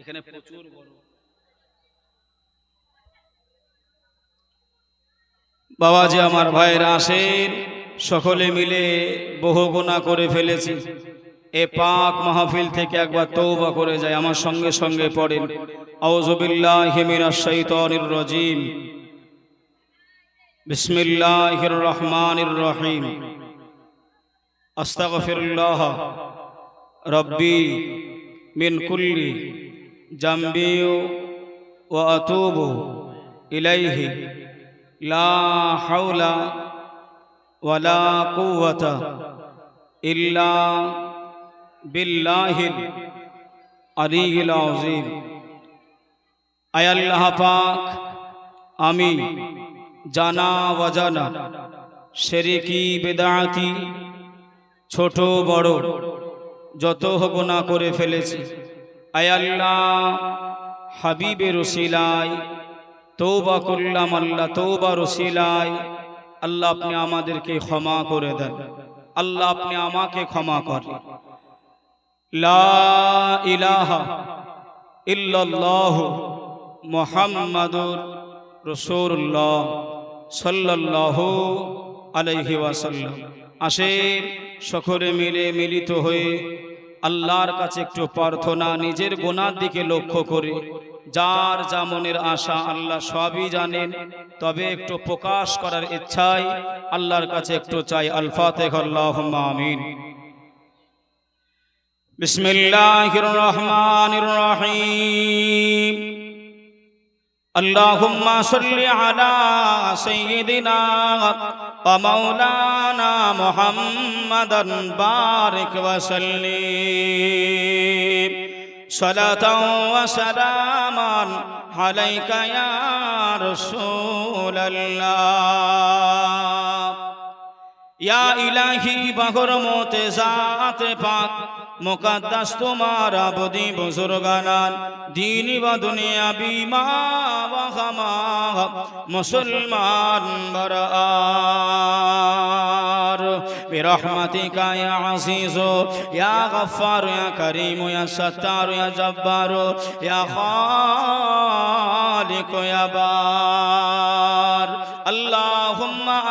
এখানে প্রচুর বড় বাবাজি আমার ভাইরা আসেন সকলে মিলে বহু গুণা করে ফেলেছি। এ পাক মাহফিল থেকে একবার তৌবা করে যায়, আমার সঙ্গে সঙ্গে পড়েন। আউযুবিল্লাহি মিনাশ শাইতানির রাজিম। বিসমিল্লাহির রহমানির রহিম। আস্তাগফিরুল্লাহ। রব্বি মিন কুল্লি জামবি ওয়া আতুবু ইলাইহি। লা হাওলা ওয়ালা কুওয়াতা ইল্লা বিল্লাহিল আলিয়িল আযীম। আয় আল্লাহ পাক, আমি জানা অজানা শেরিকি বেদাতি, ছোট বড়, যত গুনাহ করে ফেলেছি। আয় আল্লাহ হাবিবের রসিলায় তৌবা করলাম আল্লাহ, তৌবা রসিলায় আল্লাহ আপনি আমাদেরকে ক্ষমা করে দেন। আল্লাহ আপনি আমাকে ক্ষমা করেন। লা ইলাহা ইল্লাল্লাহু মুহাম্মাদুর রাসূলুল্লাহ সাল্লাল্লাহু আলাইহি ওয়াসাল্লাম। আসেন সকলে মিলে মিলিত হয়ে আল্লাহর কাছে একটু প্রার্থনা, নিজের গোনার দিকে লক্ষ্য করে। যার যা মনের আশা আল্লাহ সবই জানেন, তবে একটু প্রকাশ করার ইচ্ছাই আল্লাহর কাছে একটু চাই। আলফাতে আমিন। বিসমিল্লাহির রহমানির রহিম। اللهم صل على سيدنا ومولانا محمدا بارك وسلم صلاة وسلاما عليك يا رسول الله ইয়া ইলাহি বাহর মতে জাতে পাক মুকদ্দাস তোমার আবদি বুজুর্গানান দিনী বা দুনিয়া বিমা ওয়াহামা মুসলমান বরার برحمتك يا عزيز يا غفار يا كريم يا ستار يا جبار يا خالق يا بار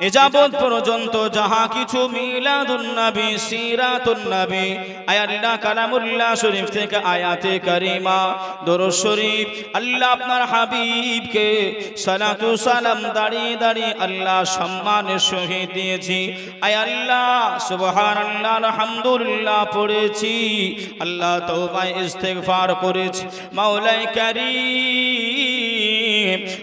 এ যাবৎ পর্যন্ত যাহা কিছু মিলাদুন নবী সিরাতুন নবী আয় আল্লাহ কালামুল্লাহ শরীফ থেকে আয়াতে কারিমা, দরুদ শরীফ, আল্লাহ আপনার হাবিবকে সালাতু সালাম দাঁড়িয়ে দাঁড়িয়ে আল্লাহ সম্মানের সহিত দিয়েছি। আয় আল্লাহ, সুবহানাল্লাহ, আলহামদুলিল্লাহ পড়েছি। আল্লাহ তওবায় ইস্তেগফার করেছি। মাওলাই কারীম।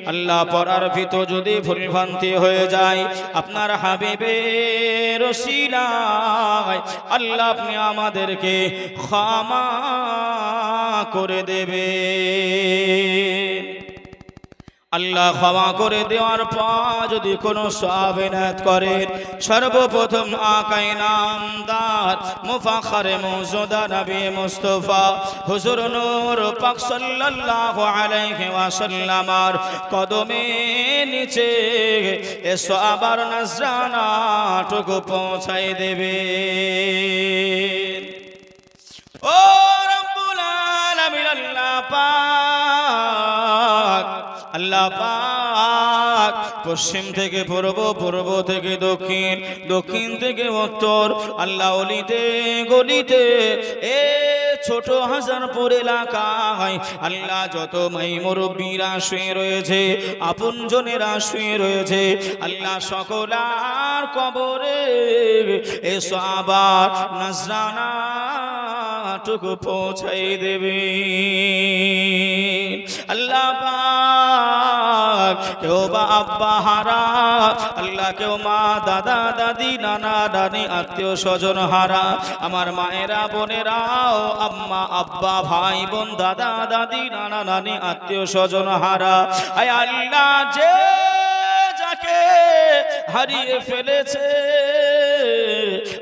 আল্লাহ পড়ার ভিতর যদি ভুলভ্রান্তি হয়ে যায়, আপনার হাবিবের রসিলায় আল্লাহ আপনি আমাদেরকে ক্ষমা করে দেবে আল্লাহ ক্ষমা করে দেওয়ার পর যদি কোনো সাবেনাত করেন, সর্বপ্রথম আকাই নামদার, মুফাখারে মৌজুদা নবী মুস্তফা, হুজুর নূর পাক সাল্লাল্লাহু আলাইহি ওয়াসাল্লামার কদমে নিচে এসো আবার নজরানাটুকু পৌঁছাই দেবে। আল্লাহ পাক পশ্চিম থেকে পূর্ব পূর্ব থেকে দক্ষিণ দক্ষিণ থেকে উত্তর, আল্লাহ অলিতে, গলিতে, এ ছোট হাজারপুর এলাকায় আল্লাহ যত মাই মুরব্বীরা শুয়ে রয়েছে, আপন আপনজনেরা শুয়ে রয়েছে, আল্লাহ সকলার কবরে এসো আবার, নজরানা টুকু পৌঁছাই দেবে। আল্লাহ কেউ বা আব্বা হারা, আল্লাহ কেউ মা, দাদা, দাদি, নানা, নানি, আত্মীয় স্বজন হারা। আমার মায়েরা, বোনেরাও, আম্মা, আব্বা, ভাই, বোন, দাদা, দাদি, নানা, নানি, আত্মীয় স্বজন হারা। আয় আল্লাহ যে যাকে হারিয়ে ফেলেছে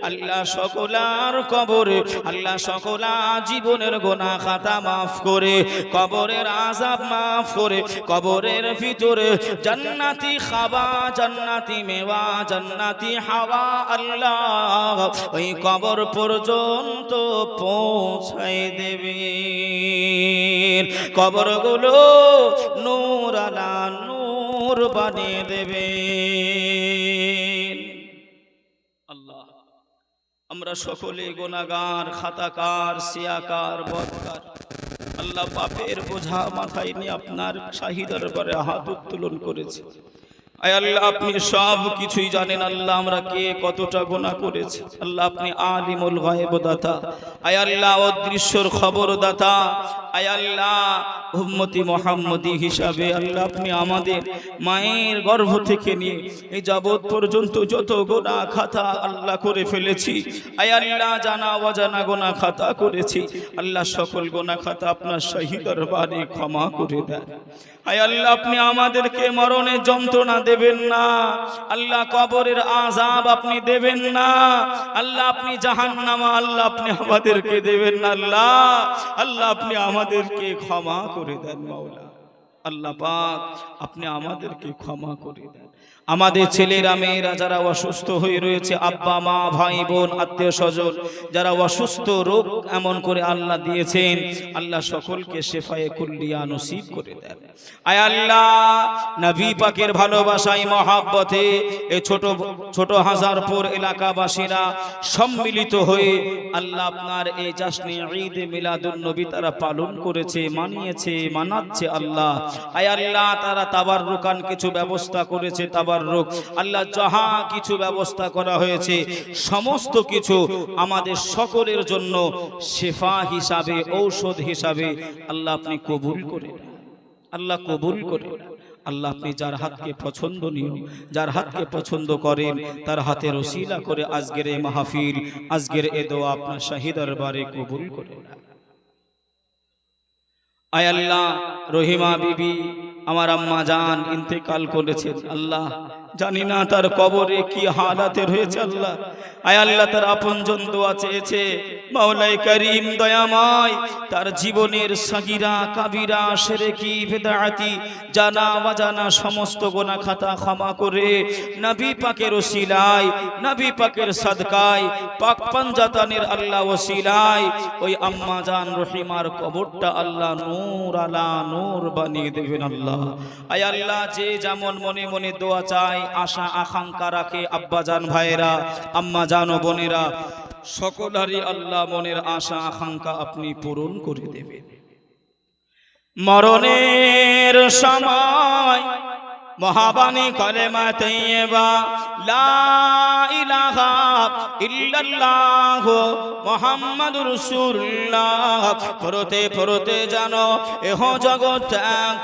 আল্লাহ সকলার কবরে, আল্লাহ সকলা জীবনের গোনা খাতা মাফ করে, কবরের আজাব মাফ করে, কবরের ভিতরে জান্নাতি খাবা জান্নাতি মেওয়া, জান্নাতি হাওয়া আল্লাহ ওই কবর পর্যন্ত পৌঁছাই দেবে কবরগুলো নূর আলা নূর বানিয়ে দেবে আমরা সকলে গোনাগার খাতাকার, সিয়াকার, বদকার। আল্লাহ পাপের বোঝা মাথায় নিয়ে আপনার শাহিদার পরে হাত উত্তোলন করেছে। আয় আল্লাহ, আপনি সব কিছুই জানেন। আল্লাহ আমরা কে কতটা গোনা করেছি। আল্লাহ আপনি আলিমুল গায়েব দাতা আয় আল্লাহ, অদৃশ্যর খবর দাতা আয় আল্লাহ উম্মতি মোহাম্মদি হিসাবে আল্লাহ আপনি আমাদের মায়ের গর্ভ থেকে নিয়ে এই যাবৎ পর্যন্ত যত গোনা খাতা আল্লাহ করে ফেলেছি। আয় আল্লাহ জানা অজানা গোনা খাতা করেছি। আল্লাহ সকল গোনা খাতা আপনার শহীদর বাড়ি ক্ষমা করে দেন। আয় আল্লাহ আপনি আমাদেরকে মরণের যন্ত্রণা দেবেন না। আল্লাহ কবরের আজাব আপনি দেবেন না। আল্লাহ আপনি জাহান্নামা আল্লাহ আপনি আমাদেরকে দেবেন না। আল্লাহ আল্লাহ আপনি আমাদেরকে ক্ষমা করে দেন মাওলা। আল্লাহ পাক আপনি আমাদেরকে ক্ষমা করে দেন। আমাদের ছেলেরা মেয়েরা যারা অসুস্থ হয়ে রয়েছে আব্বা মা ভাই বোন আত্মীয় স্বজন যারা অসুস্থ রোগ এমন করে আল্লাহ দিয়েছেন আল্লাহ সকলকে শেফায়ে কুল্লিয়া নসিব করে দেন। আয় আল্লাহ নবী পাকের ভালোবাসায় মহাব্বতে এই ছোট ছোট হাজারপুর এলাকাবাসীরা সম্মিলিত হয়ে আল্লাহ আপনার এই জাসনে ঈদ মিলাদুন নবী তারা পালন করেছে মানিয়েছে মানাচ্ছে আল্লাহ। আয় আল্লাহ তারা তাবার রুকান কিছু ব্যবস্থা করেছে তাবার রুক আল্লাহ যাহা কিছু ব্যবস্থা করা হয়েছে, সমস্ত কিছু আমাদের সকলের জন্য শেফা হিসাবে, ঔষধ হিসাবে আল্লাহ আপনি কবুল করে আল্লাহ কবুল করে আল্লাহ আপনি যার হাতকে পছন্দনীয় যার হাতকে পছন্দ করেন, তার হাতে রসিলা করে আজকের এই মাহফিল, আজকের এ দোয়া আপনার শাহিদার বারে কবুল করে আয় আল্লাহ, রহিমা বিবি আমার আম্মা জান ইন্তেকাল করেছেন আল্লাহ। জানি না তার কবরে কি হালাতে রয়েছে আল্লাহ। আয় আল্লাহ, তার আপনজন দোয়া চেয়েছে। মাওলাই করিম দয়াময়, তার জীবনের সাগিরা, কাবিরা, সেরেকি বেদাতি জানা অজানা সমস্ত গোনা খাতা ক্ষমা করে নবী পাকের ওসিলায়, নবী পাকের সাদকায়, পাক পাঞ্জাতানের আল্লাহ ওসিলায়, ওই আম্মা জান রহিমার কবরটা আল্লাহ নূর আলা নূর বানিয়ে দেবেন আল্লাহ। আয় আল্লাহ, যে যেমন মনে মনে দোয়া চায় আশা, আকাঙ্ক্ষা রাখে আব্বা জান ভাইয়েরা আম্মা জান বোনেরা। সকলারই আল্লাহ মনের আশা, আকাঙ্ক্ষা আপনি পূরণ করে দেবেন। মরণের সময় মহাবাণী কলেমা তৈবা লা ইলাহা ইল্লাল্লাহ মুহাম্মাদুর রাসূলুল্লাহ। পড়তে পড়তে জানো এহ জগৎ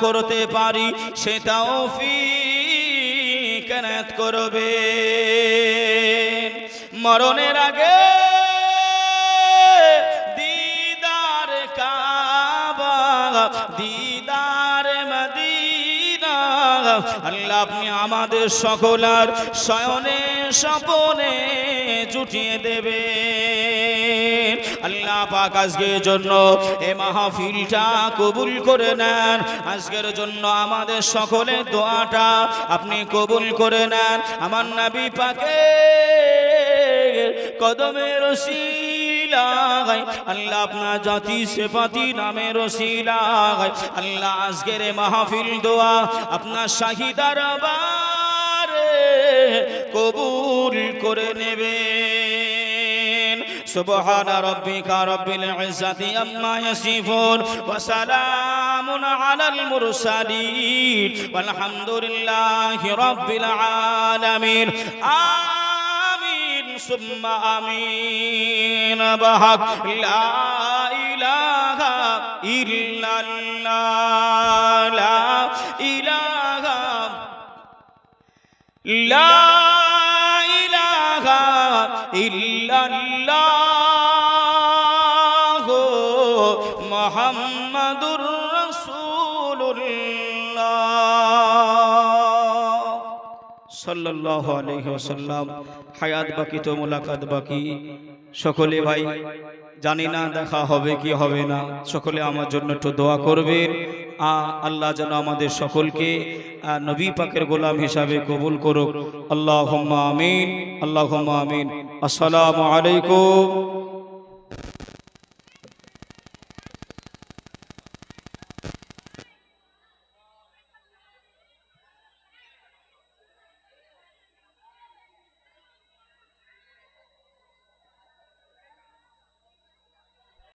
করতে পারি সেটাও তৌফিক কেনাত করবে মরণের আগে দিদার কাবা দিদার মদিনা। আল্লাহ আপনি আমাদের সকলার শয়নে স্বপনে জুটিয়ে দেবে। আল্লাহ পাক আজকের জন্য এ মাহফিলটা কবুল করে নেন। আজকের জন্য আমাদের সকলের দোয়াটা আপনি কবুল করে নেন। আমার নবী পাকে কদমের রসিলায়, আল্লাহ আপনার জাতি সেপাতি নামের রসিলায়। আল্লাহ আজকের মাহফিল দোয়া আপনার শাহিদার বারে কবুল করে নেবেন سبحان ربك رب العزة أما يصفون وسلام على المرسلين والحمد لله رب العالمين آمين ثم آمين بحق لا إله إلا الله ইল্লাল্লাহ মোহাম্মদুর রাসূলুল্লাহ। সাল্লাল্লাহু আলাইহি ওয়াসাল্লাম। হায়াত বাকি তো মুলাকাত বাকি। সকলে ভাই, জানি না দেখা হবে কি হবে না। সকলে আমার জন্য একটু দোয়া করবেন। আল্লাহ যেন আমাদের সকলকে নবী পাকের গোলাম হিসাবে কবুল করুক। আল্লাহ আমিন আল্লাহ আমিন। আসসালামু আলাইকুম।